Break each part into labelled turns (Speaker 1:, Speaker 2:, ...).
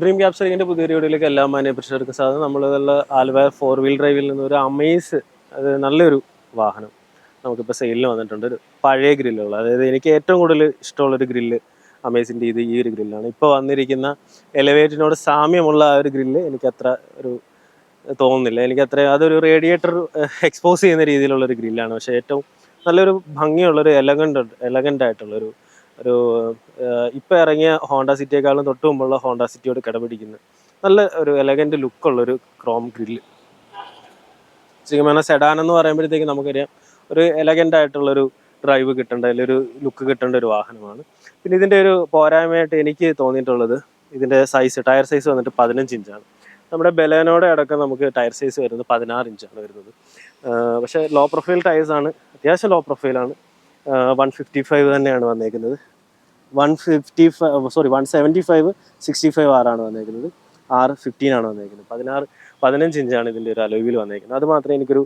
Speaker 1: Dream ക്യാപ്സറിങ്ങിന്റെ പുതിയ വീഡിയോയിലേക്ക് എല്ലാ മാന്യ പ്രേക്ഷകർക്ക് സാധനം നമ്മൾ നല്ല ആൽവ ഫോർ വീൽ ഡ്രൈവിൽ നിന്ന് ഒരു അമേസ് അത് നല്ലൊരു വാഹനം നമുക്കിപ്പോൾ സെയിലിന് വന്നിട്ടുണ്ട്. ഒരു പഴയ ഗ്രില്ലുള്ള അതായത് എനിക്ക് ഏറ്റവും കൂടുതൽ ഇഷ്ടമുള്ളൊരു ഗ്രില്ല് അമേസിന്റെ ഇത് ഈ ഒരു ഗ്രില്ലാണ് ഇപ്പോൾ വന്നിരിക്കുന്ന എലവേറ്റിനോട് സാമ്യമുള്ള ആ ഒരു ഗ്രില്ല് എനിക്ക് അത്ര ഒരു തോന്നുന്നില്ല. എനിക്ക് അത്ര അതൊരു റേഡിയേറ്റർ എക്സ്പോസ് ചെയ്യുന്ന രീതിയിലുള്ളൊരു ഗ്രില്ലാണ് പക്ഷേ ഏറ്റവും നല്ലൊരു ഭംഗിയുള്ളൊരു എലഗന്റ് എലഗന്റ് ആയിട്ടുള്ളൊരു ഒരു ഇപ്പം ഇറങ്ങിയ ഹോണ്ട സിറ്റിയേക്കാളും തൊട്ട് മുമ്പുള്ള ഹോണ്ട സിറ്റിയോട് കിടപിടിക്കുന്ന. നല്ല ഒരു എലഗന്റ് ലുക്കുള്ളൊരു ക്രോം ഗ്രില്ല് ശരിക്കും പറഞ്ഞാൽ സെഡാൻ എന്ന് പറയുമ്പോഴത്തേക്ക് നമുക്കറിയാം ഒരു എലഗന്റ് ആയിട്ടുള്ളൊരു ഡ്രൈവ് കിട്ടേണ്ട അല്ലെങ്കിൽ ഒരു ലുക്ക് കിട്ടേണ്ട ഒരു വാഹനമാണ്. പിന്നെ ഇതിന്റെ ഒരു പോരായ്മയായിട്ട് എനിക്ക് തോന്നിയിട്ടുള്ളത് ഇതിന്റെ സൈസ് ടയർ സൈസ് വന്നിട്ട് പതിനഞ്ച് ഇഞ്ചാണ് നമ്മുടെ ബലേനോടെ അടക്കം നമുക്ക് ടയർ സൈസ് വരുന്നത് പതിനാറ് ഇഞ്ചാണ് വരുന്നത്. പക്ഷേ ലോ പ്രൊഫൈൽ ടയേഴ്സ് ആണ് അത്യാവശ്യം ലോ പ്രൊഫൈലാണ് വൺ ഫിഫ്റ്റി ഫൈവ് തന്നെയാണ് വന്നേക്കുന്നത്. One fifty five sorry one seventy five sixty five ആറാണ് വന്നേക്കുന്നത്. ആറ് ഫിഫ്റ്റീൻ ആണ് വന്നേക്കുന്നത്. പതിനാറ് പതിനഞ്ച് ഇഞ്ചാണ് ഇതിന്റെ ഒരു അലോവിൽ വന്നേക്കുന്നത്. അത് മാത്രമേ എനിക്കൊരു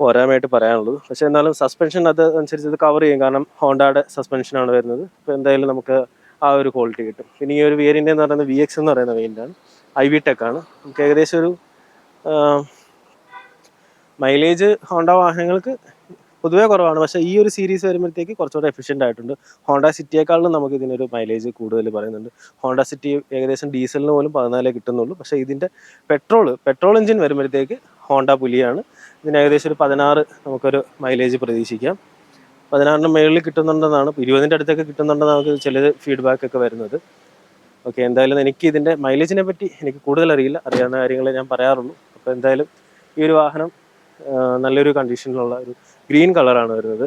Speaker 1: പോരായ്മയായിട്ട് പറയാനുള്ളൂ. പക്ഷേ എന്നാലും സസ്പെൻഷൻ അത് അനുസരിച്ച് ഇത് കവർ ചെയ്യും. കാരണം ഹോണ്ടയുടെ സസ്പെൻഷനാണ് വരുന്നത്. അപ്പോൾ എന്തായാലും നമുക്ക് ആ ഒരു ക്വാളിറ്റി കിട്ടും. പിന്നെ ഈ ഒരു വേരിയന്റ് എന്ന് പറയുന്നത് വി എക്സ് എന്ന് പറയുന്ന വേരിയന്റാണ് ഐ വി ടെക് ആണ്. നമുക്ക് ഏകദേശം ഒരു മൈലേജ് ഹോണ്ട വാഹനങ്ങൾക്ക് പൊതുവേ കുറവാണ്. പക്ഷേ ഈ ഒരു സീരീസ് വരുമ്പോഴത്തേക്ക് കുറച്ചുകൂടെ എഫിഷ്യന്റ് ആയിട്ടുണ്ട്. ഹോണ്ട സിറ്റിയേക്കാളും നമുക്ക് ഇതിനൊരു മൈലേജ് കൂടുതൽ പറയുന്നുണ്ട്. ഹോണ്ട സിറ്റി ഏകദേശം ഡീസലിന് പോലും പതിനാലേ കിട്ടുന്നുള്ളൂ. പക്ഷേ ഇതിന്റെ പെട്രോൾ പെട്രോൾ എഞ്ചിൻ വരുമ്പോഴത്തേക്ക് ഹോണ്ട പുലിയാണ്. ഇതിന് ഏകദേശം ഒരു പതിനാറ് നമുക്കൊരു മൈലേജ് പ്രതീക്ഷിക്കാം. പതിനാറിന് മുകളിൽ കിട്ടുന്നുണ്ടെന്നാണ് ഇരുപതിന്റെ അടുത്തൊക്കെ കിട്ടുന്നുണ്ടെന്ന് നമുക്ക് ചില ഫീഡ്ബാക്ക് ഒക്കെ വരുന്നത്. ഓക്കെ എന്തായാലും എനിക്ക് ഇതിന്റെ മൈലേജിനെ പറ്റി എനിക്ക് കൂടുതൽ അറിയില്ല. അറിയാവുന്ന കാര്യങ്ങളെ ഞാൻ പറയാറുള്ളൂ. അപ്പോൾ എന്തായാലും ഈ ഒരു വാഹനം നല്ലൊരു കണ്ടീഷനിലുള്ള ഒരു ഗ്രീൻ കളറാണ് വരുന്നത്.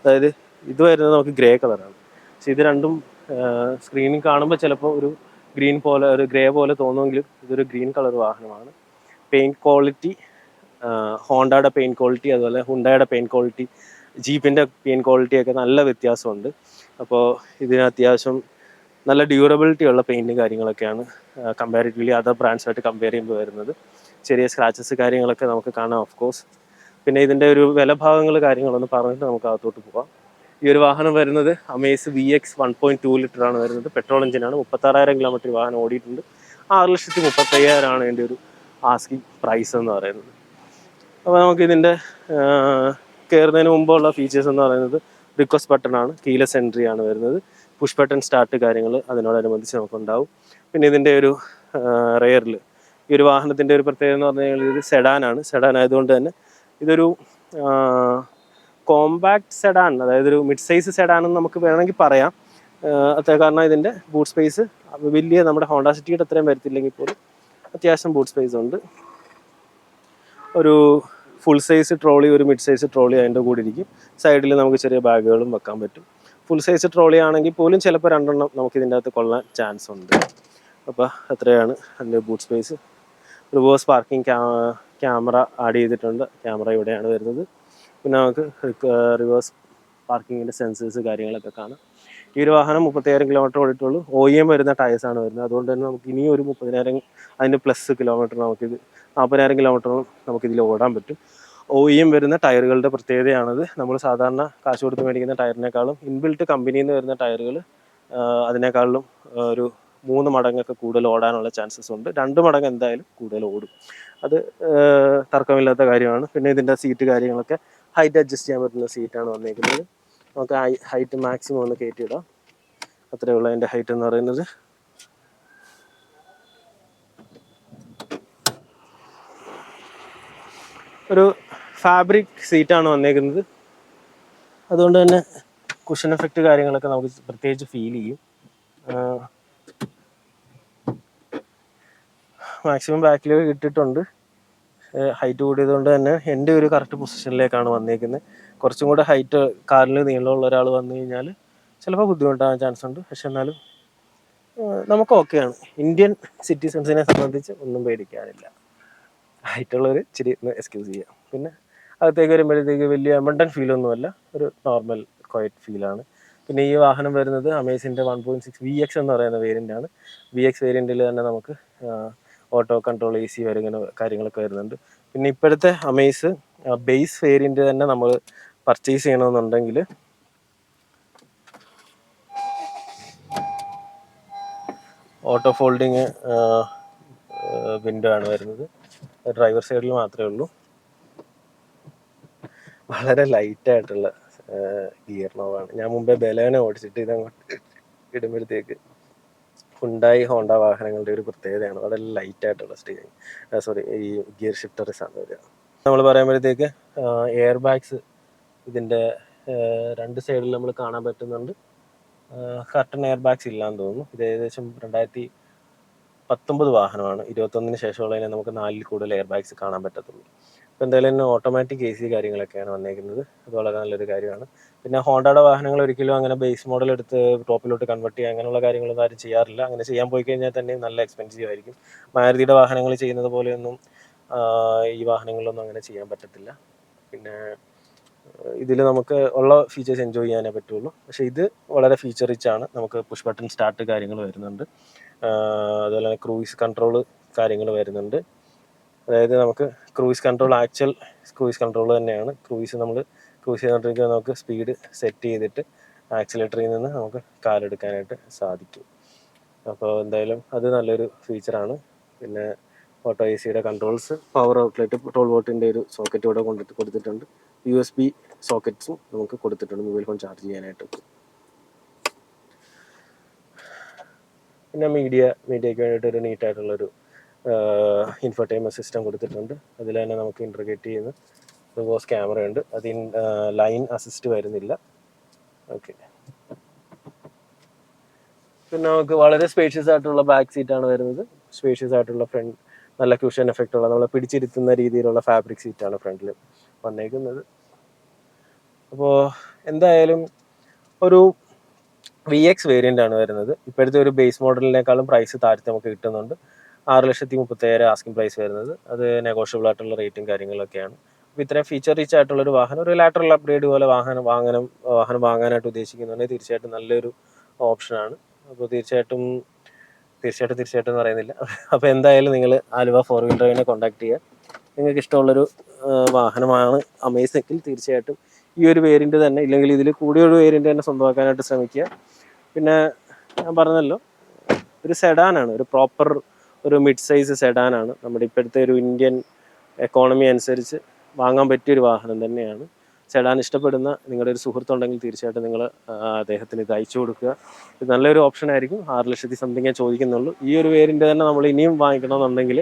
Speaker 1: അതായത് ഇത് വരുന്നത് നമുക്ക് ഗ്രേ കളറാണ്. പക്ഷെ ഇത് രണ്ടും സ്ക്രീനിൽ കാണുമ്പോൾ ചിലപ്പോൾ ഒരു ഗ്രീൻ പോലെ ഒരു ഗ്രേ പോലെ തോന്നുമെങ്കിലും ഇതൊരു ഗ്രീൻ കളർ വാഹനമാണ്. പെയിന്റ് ക്വാളിറ്റി ഹോണ്ടയുടെ പെയിന്റ് ക്വാളിറ്റി അതുപോലെ ഹുണ്ടയുടെ പെയിന്റ് ക്വാളിറ്റി ജീപ്പിന്റെ പെയിന്റ് ക്വാളിറ്റി ഒക്കെ നല്ല വ്യത്യാസമുണ്ട്. അപ്പോൾ ഇതിന് അത്യാവശ്യം നല്ല ഡ്യൂറബിലിറ്റി ഉള്ള പെയിന്റും കാര്യങ്ങളൊക്കെയാണ് കമ്പാരിറ്റീവ്ലി അതർ ബ്രാൻഡ്സായിട്ട് കമ്പയർ ചെയ്യുമ്പോൾ വരുന്നത്. ചെറിയ സ്ക്രാച്ചസ് കാര്യങ്ങളൊക്കെ നമുക്ക് കാണാം ഓഫ് കോഴ്സ് പിന്നെ ഇതിന്റെ ഒരു വില ഭാഗങ്ങൾ കാര്യങ്ങളൊന്ന് പറഞ്ഞിട്ട് നമുക്ക് അകത്തോട്ട് പോകാം ഈ ഒരു വാഹനം വരുന്നത് Amaze V X one point two litre ആണ് വരുന്നത്. പെട്രോൾ എഞ്ചിനാണ് മുപ്പത്താറായിരം കിലോമീറ്റർ വാഹനം ഓടിയിട്ടുണ്ട്. ആറ് ലക്ഷത്തി മുപ്പത്തയ്യായിരമാണ് ഇതിന്റെ ഒരു ആസ്കി പ്രൈസ് എന്ന് പറയുന്നത്. അപ്പോൾ നമുക്ക് ഇതിന്റെ കയറുന്നതിന് മുമ്പുള്ള ഫീച്ചേഴ്സ് എന്ന് പറയുന്നത് റിക്വസ്റ്റ് ബട്ടൺ ആണ്. കീലെസ് എൻട്രി ആണ് വരുന്നത്. പുഷ് ബട്ടൺ സ്റ്റാർട്ട് കാര്യങ്ങൾ അതിനോടനുബന്ധിച്ച് നമുക്കുണ്ടാവും. പിന്നെ ഇതിന്റെ ഒരു റെയറിൽ ഈ ഒരു വാഹനത്തിന്റെ ഒരു പ്രത്യേകത എന്ന് പറഞ്ഞു കഴിഞ്ഞാൽ ഇത് സെഡാനാണ് സെഡാൻ ആയതുകൊണ്ട് തന്നെ ഇതൊരു കോമ്പാക്ട് സെഡാൻ അതായത് ഒരു മിഡ് സൈസ് സെഡാൻ എന്ന് നമുക്ക് വേണമെങ്കിൽ പറയാം. അത്ര കാരണം ഇതിന്റെ ബൂട്ട് സ്പേസ് വലിയ നമ്മുടെ ഹോണ്ട സിറ്റിയുടെ അത്രയും വരത്തില്ലെങ്കിൽ പോലും അത്യാവശ്യം ബൂട്ട് സ്പേസ് ഉണ്ട്. ഒരു ഫുൾ സൈസ് ട്രോളി ഒരു മിഡ് സൈസ് ട്രോളി അതിന്റെ കൂടെ ഇരിക്കും. സൈഡിൽ നമുക്ക് ചെറിയ ബാഗുകളും വെക്കാൻ പറ്റും. ഫുൾ സൈസ് ട്രോളി ആണെങ്കിൽ പോലും ചിലപ്പോൾ രണ്ടെണ്ണം നമുക്ക് ഇതിന്റെ അകത്ത് കൊള്ളാൻ ചാൻസ് ഉണ്ട്. അപ്പോൾ അത്രയാണ് അതിന്റെ boot space reverse parking camera add ചെയ്തിട്ടുണ്ട്. ക്യാമറ ഇവിടെയാണ് വരുന്നത്. പിന്നെ നമുക്ക് റിവേഴ്സ് പാർക്കിങ്ങിന്റെ സെൻസേഴ്സ് കാര്യങ്ങളൊക്കെ കാണാം. ഈ ഒരു വാഹനം മുപ്പത്തയ്യായിരം കിലോമീറ്റർ ഓടിയിട്ടുള്ളൂ. ഒ എം വരുന്ന ആണ് വരുന്നത്. അതുകൊണ്ട് തന്നെ നമുക്ക് ഇനിയും ഒരു മുപ്പതിനായിരം അതിന്റെ പ്ലസ് കിലോമീറ്റർ നമുക്കിത് നാൽപ്പതിനായിരം കിലോമീറ്ററോളം നമുക്കിതിൽ ഓടാൻ പറ്റും. ഒ എം വരുന്ന ടയറുകളുടെ പ്രത്യേകതയാണത്. നമ്മൾ സാധാരണ കാശ് കൊടുത്ത് മേടിക്കുന്ന ടയറിനേക്കാളും ഇൻബിൽട്ട് കമ്പനിയിൽ നിന്ന് വരുന്ന ടയറുകൾ അതിനേക്കാളും ഒരു മൂന്ന് മടങ്ങൊക്കെ കൂടുതൽ ഓടാനുള്ള ചാൻസസ് ഉണ്ട്. രണ്ട് മടങ്ങ് എന്തായാലും കൂടുതൽ ഓടും. അത് തർക്കമില്ലാത്ത കാര്യമാണ്. പിന്നെ ഇതിന്റെ സീറ്റ് കാര്യങ്ങളൊക്കെ ഹൈറ്റ് അഡ്ജസ്റ്റ് ചെയ്യാൻ പറ്റുന്ന സീറ്റാണ് വന്നിരിക്കുന്നത് നമുക്ക് ഹൈറ്റ് മാക്സിമം ഒന്ന് കയറ്റിയിടാം. അത്രയേ ഉള്ളൂ അതിന്റെ ഹൈറ്റ് എന്ന് പറയുന്നത്. ഒരു ഫാബ്രിക് സീറ്റാണ് വന്നേക്കുന്നത്. അതുകൊണ്ട് തന്നെ കുഷൻ എഫക്റ്റ് കാര്യങ്ങളൊക്കെ നമുക്ക് പ്രത്യേകിച്ച് ഫീൽ ചെയ്യും. മാക്സിമം ബാക്കിൽ ഇട്ടിട്ടുണ്ട്. ഹൈറ്റ് കൂടിയതുകൊണ്ട് തന്നെ എന്റെ ഒരു കറക്റ്റ് പൊസിഷനിലേക്കാണ് വന്നേക്കുന്നത്. കുറച്ചും കൂടെ ഹൈറ്റ് കാറിൽ നീളമുള്ള ഒരാൾ വന്നു കഴിഞ്ഞാൽ ചിലപ്പോൾ ബുദ്ധിമുട്ടാകാൻ ചാൻസ് ഉണ്ട്. പക്ഷെ എന്നാലും നമുക്ക് ഓക്കെയാണ് ഇന്ത്യൻ സിറ്റിസൺസിനെ സംബന്ധിച്ച് ഒന്നും പേടിക്കാനില്ല. ഹൈറ്റുള്ളവർ ഇച്ചിരി ഒന്ന് എക്സ്ക്യൂസ് ചെയ്യാം. പിന്നെ അകത്തേക്ക് വരുമ്പോഴത്തേക്ക് വലിയ മണ്ടൻ ഫീലൊന്നുമല്ല ഒരു നോർമൽ ക്വയറ്റ് ഫീലാണ് പിന്നെ ഈ വാഹനം വരുന്നത് അമേസിന്റെ one point six V X എന്ന് പറയുന്ന വേരിയന്റ് ആണ്. വി എക്സ് വേരിയന്റിൽ തന്നെ നമുക്ക് ഓട്ടോ കൺട്രോൾ എ സി ഇങ്ങനെ കാര്യങ്ങളൊക്കെ വരുന്നുണ്ട്. പിന്നെ ഇപ്പോഴത്തെ അമേസ് ബേസ് ഫെയറിന്റെ തന്നെ നമ്മൾ പർച്ചേസ് ചെയ്യണമെന്നുണ്ടെങ്കിൽ ഓട്ടോ ഫോൾഡിങ് വിൻഡോ ആണ് വരുന്നത്. ഡ്രൈവർ സൈഡിൽ മാത്രമേ ഉള്ളൂ. വളരെ ലൈറ്റായിട്ടുള്ള ഗിയർ നോവാണ് ഞാൻ മുമ്പേ ബലേനെ ഓടിച്ചിട്ട് ഇതങ്ങോട്ട് ഇടുമ്പോഴത്തേക്ക് ഹുണ്ടായി ഹോണ്ട വാഹനങ്ങളുടെ ഒരു പ്രത്യേകതയാണ്. വളരെ ലൈറ്റ് ആയിട്ടുള്ള സ്റ്റിയറിങ് സോറി ഈ ഗിയർ ഷിഫ്റ്റർസ് ആണ് വരിക നമ്മൾ പറയുമ്പോഴത്തേക്ക് എയർ ബാഗ്സ് ഇതിന്റെ രണ്ട് സൈഡിൽ നമ്മൾ കാണാൻ പറ്റുന്നുണ്ട്. കർട്ടൺ എയർ ബാഗ്സ് ഇല്ലാന്ന് തോന്നുന്നു. ഇത് ഏകദേശം രണ്ടായിരത്തി പത്തൊമ്പത് വാഹനമാണ്. ഇരുപത്തൊന്നിന് ശേഷമുള്ളതിനെ നമുക്ക് നാലിൽ കൂടുതൽ എയർ ബാഗ്സ് കാണാൻ പറ്റത്തുള്ളൂ. അപ്പോൾ എന്തായാലും തന്നെ ഓട്ടോമാറ്റിക് എ സി കാര്യങ്ങളൊക്കെയാണ് വന്നേക്കുന്നത്. അത് വളരെ നല്ലൊരു കാര്യമാണ്. പിന്നെ ഹോണ്ടയുടെ വാഹനങ്ങൾ ഒരിക്കലും അങ്ങനെ ബേസ് മോഡൽ എടുത്ത് ടോപ്പിലോട്ട് കൺവെർട്ട് ചെയ്യുക അങ്ങനെയുള്ള കാര്യങ്ങളൊന്നും ആരും ചെയ്യാറില്ല. അങ്ങനെ ചെയ്യാൻ പോയി കഴിഞ്ഞാൽ തന്നെ നല്ല എക്സ്പെൻസീവ് ആയിരിക്കും. മാരുതിയുടെ വാഹനങ്ങൾ ചെയ്യുന്നത് പോലെയൊന്നും ഈ വാഹനങ്ങളിലൊന്നും അങ്ങനെ ചെയ്യാൻ പറ്റത്തില്ല. പിന്നെ ഇതിൽ നമുക്ക് ഉള്ള ഫീച്ചേഴ്സ് എൻജോയ് ചെയ്യാനേ പറ്റുള്ളൂ. പക്ഷേ ഇത് വളരെ ഫീച്ചർ റിച്ച് ആണ്. നമുക്ക് പുഷ് ബട്ടൺ സ്റ്റാർട്ട് കാര്യങ്ങൾ വരുന്നുണ്ട്. അതുപോലെ തന്നെ ക്രൂയിസ് കൺട്രോൾ കാര്യങ്ങൾ വരുന്നുണ്ട്. അതായത് നമുക്ക് cruise control actual cruise control തന്നെയാണ്. ക്രൂയിസ് നമ്മൾ ക്രൂയിസ് ചെയ്തുകൊണ്ടിരിക്കുമ്പോൾ നമുക്ക് സ്പീഡ് സെറ്റ് ചെയ്തിട്ട് ആക്സിലേറ്ററിൽ നിന്ന് നമുക്ക് കാലെടുക്കാനായിട്ട് സാധിക്കും. അപ്പോൾ എന്തായാലും അത് നല്ലൊരു ഫീച്ചറാണ് പിന്നെ ഓട്ടോ എ സിയുടെ കൺട്രോൾസ് പവർ ഔട്ട്ലെറ്റ് ട്വൽവ് വോട്ടിന്റെ ഒരു സോക്കറ്റ് ഇവിടെ കൊണ്ടിട്ട് കൊടുത്തിട്ടുണ്ട്. യു എസ് ബി സോക്കറ്റ്സും നമുക്ക് കൊടുത്തിട്ടുണ്ട് മൊബൈൽ ഫോൺ ചാർജ് ചെയ്യാനായിട്ട്. പിന്നെ മീഡിയ മീഡിയയ്ക്ക് വേണ്ടിയിട്ട് ഒരു നീറ്റായിട്ടുള്ളൊരു ഇൻഫർടൈൻമെന്റ് സിസ്റ്റം കൊടുത്തിട്ടുണ്ട്. അതിൽ തന്നെ നമുക്ക് ഇൻട്രഗേറ്റ് ചെയ്യുന്ന റിവേഴ്സ് ക്യാമറ ഉണ്ട്. അത് ലൈൻ അസിസ്റ്റ് വരുന്നില്ല. ഓക്കെ പിന്നെ നമുക്ക് വളരെ സ്പേഷ്യസ് ആയിട്ടുള്ള ബാക്ക് സീറ്റ് ആണ് വരുന്നത്. സ്പേഷ്യസ് ആയിട്ടുള്ള ഫ്രണ്ട് നല്ല ക്യൂഷൻ എഫക്റ്റ് ഉള്ള നമ്മളെ പിടിച്ചിരുത്തുന്ന രീതിയിലുള്ള ഫാബ്രിക് സീറ്റ് ആണ് ഫ്രണ്ടിൽ വന്നേക്കുന്നത്. അപ്പോൾ എന്തായാലും ഒരു വി എക്സ് വേരിയന്റ് ആണ് വരുന്നത്. ഇപ്പോഴത്തെ ഒരു ബേസ് മോഡലിനേക്കാളും പ്രൈസ് താഴ്ത്തി നമുക്ക് കിട്ടുന്നുണ്ട്. ആറ് ലക്ഷത്തി മുപ്പത്തേഴ് ആസ്കിംഗ് പ്രൈസ് വരുന്നത്. അത് നെഗോഷ്യബിൾ ആയിട്ടുള്ള റേറ്റും കാര്യങ്ങളൊക്കെയാണ്. അപ്പോൾ ഇത്രയും ഫീച്ചർ റിച്ച് ആയിട്ടുള്ള ഒരു വാഹനം ഒരു ലാറ്ററൽ അപ്ഗ്രേഡ് പോലെ വാഹനം വാങ്ങാനും വാഹനം വാങ്ങാനായിട്ട് ഉദ്ദേശിക്കുന്നുണ്ടെങ്കിൽ തീർച്ചയായിട്ടും നല്ലൊരു ഓപ്ഷനാണ് അപ്പോൾ തീർച്ചയായിട്ടും തീർച്ചയായിട്ടും തീർച്ചയായിട്ടും എന്ന് പറയുന്നില്ല. അപ്പോൾ എന്തായാലും നിങ്ങൾ ആലുവ ഫോർ വീൽ ഡ്രൈവിനെ കോൺടാക്ട് ചെയ്യുക. നിങ്ങൾക്ക് ഇഷ്ടമുള്ളൊരു വാഹനമാണ് അമേസെങ്കിൽ തീർച്ചയായിട്ടും ഈ ഒരു വേരിയന്റ് തന്നെ ഇല്ലെങ്കിൽ ഇതിൽ കൂടിയൊരു വേരിയന്റ് തന്നെ സ്വന്തമാക്കാനായിട്ട് ശ്രമിക്കുക. പിന്നെ ഞാൻ പറഞ്ഞല്ലോ ഒരു സെഡാനാണ് ഒരു പ്രോപ്പർ ഒരു മിഡ് സൈസ് സെഡാനാണ് നമ്മുടെ ഇപ്പോഴത്തെ ഒരു ഇന്ത്യൻ എക്കോണമി അനുസരിച്ച് വാങ്ങാൻ പറ്റിയ ഒരു വാഹനം തന്നെയാണ്. സെഡാൻ ഇഷ്ടപ്പെടുന്ന നിങ്ങളുടെ ഒരു സുഹൃത്തുണ്ടെങ്കിൽ തീർച്ചയായിട്ടും നിങ്ങൾ അദ്ദേഹത്തിന് ഇത് അയച്ചു കൊടുക്കുക. ഇത് നല്ലൊരു ഓപ്ഷൻ ആയിരിക്കും. ആറ് ലക്ഷത്തി സംതിങ്ങേ ചോദിക്കുന്നുള്ളൂ. ഈ ഒരു പേരിന്റെ തന്നെ നമ്മൾ ഇനിയും വാങ്ങിക്കണമെന്നുണ്ടെങ്കിൽ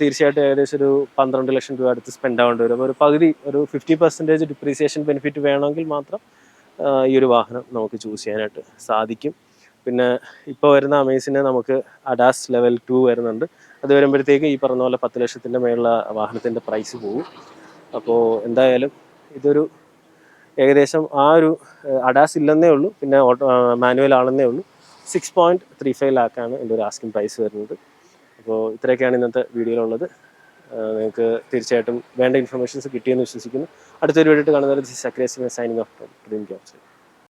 Speaker 1: തീർച്ചയായിട്ടും ഏകദേശം ഒരു പന്ത്രണ്ട് ലക്ഷം രൂപ അടുത്ത് സ്പെൻഡ് ആവേണ്ടി വരും. അപ്പോൾ ഒരു പകുതി ഒരു ഫിഫ്റ്റി പെർസെന്റേജ് ഡിപ്രീസിയേഷൻ ബെനിഫിറ്റ് വേണമെങ്കിൽ മാത്രം ഈ ഒരു വാഹനം നമുക്ക് ചൂസ് ചെയ്യാനായിട്ട് സാധിക്കും. പിന്നെ ഇപ്പോൾ വരുന്ന അമേസിന് നമുക്ക് അഡാസ് ലെവൽ ടു വരുന്നുണ്ട്. അത് വരുമ്പോഴത്തേക്ക് ഈ പറഞ്ഞ പോലെ പത്ത് ലക്ഷത്തിന്റെ മേലുള്ള വാഹനത്തിന്റെ പ്രൈസ് പോകും. അപ്പോൾ എന്തായാലും ഇതൊരു ഏകദേശം ആ ഒരു അഡാസ് ഇല്ലെന്നേ ഉള്ളൂ. പിന്നെ മാനുവൽ ആണെന്നേ ഉള്ളൂ. സിക്സ് പോയിന്റ് ത്രീ ഫൈവ് ലാക്കാണ് എന്റെ ഒരു ആസ്കിംഗ് പ്രൈസ് വരുന്നത്. അപ്പോൾ ഇത്രയൊക്കെയാണ് ഇന്നത്തെ വീഡിയോയിലുള്ളത് നിങ്ങൾക്ക് തീർച്ചയായിട്ടും വേണ്ട ഇൻഫർമേഷൻസ് കിട്ടിയെന്ന് വിശ്വസിക്കുന്നു. അടുത്തൊരു വീഡിയോ കാണുന്നത് അക്രേസിംഗ് സൈനിങ് ഓഫ് ഡ്രീം ജോബ്സ്